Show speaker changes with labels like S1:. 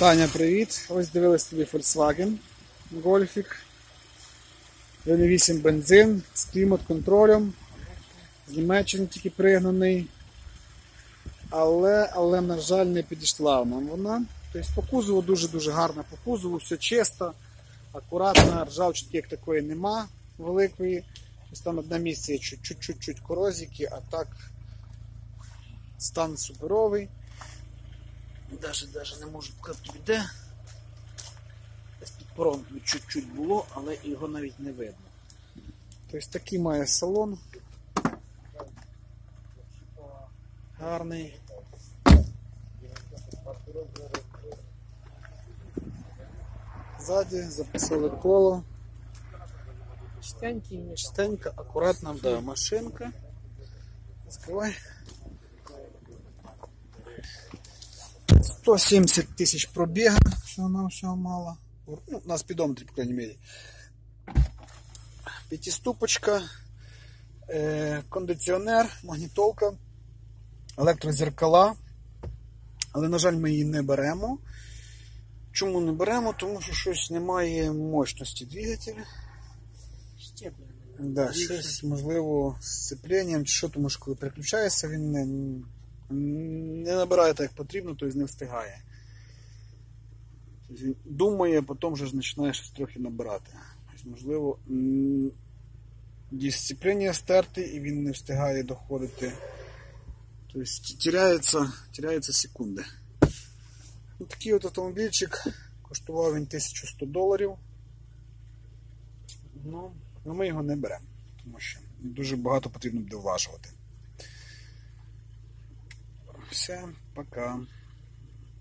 S1: Таня, привіт! Ось дивились собі Volkswagen Golfік. 1.8 бензин з клімат-контролем. З Німеччини тільки пригнаний. Але, але, на жаль, не підійшла нам вона. Тобто по кузову дуже-дуже гарна по кузову, все чисто, акуратно, ржавчики як такої нема великої. Ось там одне місце є чуть-чуть корозики, а так стан суперовий. Даже, даже не можу показати де. Десь під чуть-чуть було, але його навіть не видно. Тобто такий має салон. Гарний. Ззаді записали коло. Чистенький, чистенька, акуратна да, машинка. Закривай. 170 тисяч пробіга, всього на всього мало. Ну, на спідометрі, по крайней мере. П'ятиступочка, е, кондиціонер, магнітолка, електрозеркала. Але, на жаль, ми її не беремо. Чому не беремо? Тому що щось немає мощності двигателя. Да, щось, можливо, з сцепленням чи що, тому що коли переключається, він не, не набирає так, як потрібно, тобто не встигає. Тобто він думає, потім вже починає щось трохи набирати. Тобто, можливо, дисципління стерти і він не встигає доходити. Тобто теряється, теряється секунди. Ось такий от автомобільчик коштував він 1100 доларів. Ну, ми його не беремо, тому що дуже багато потрібно буде вважувати. Все, пока.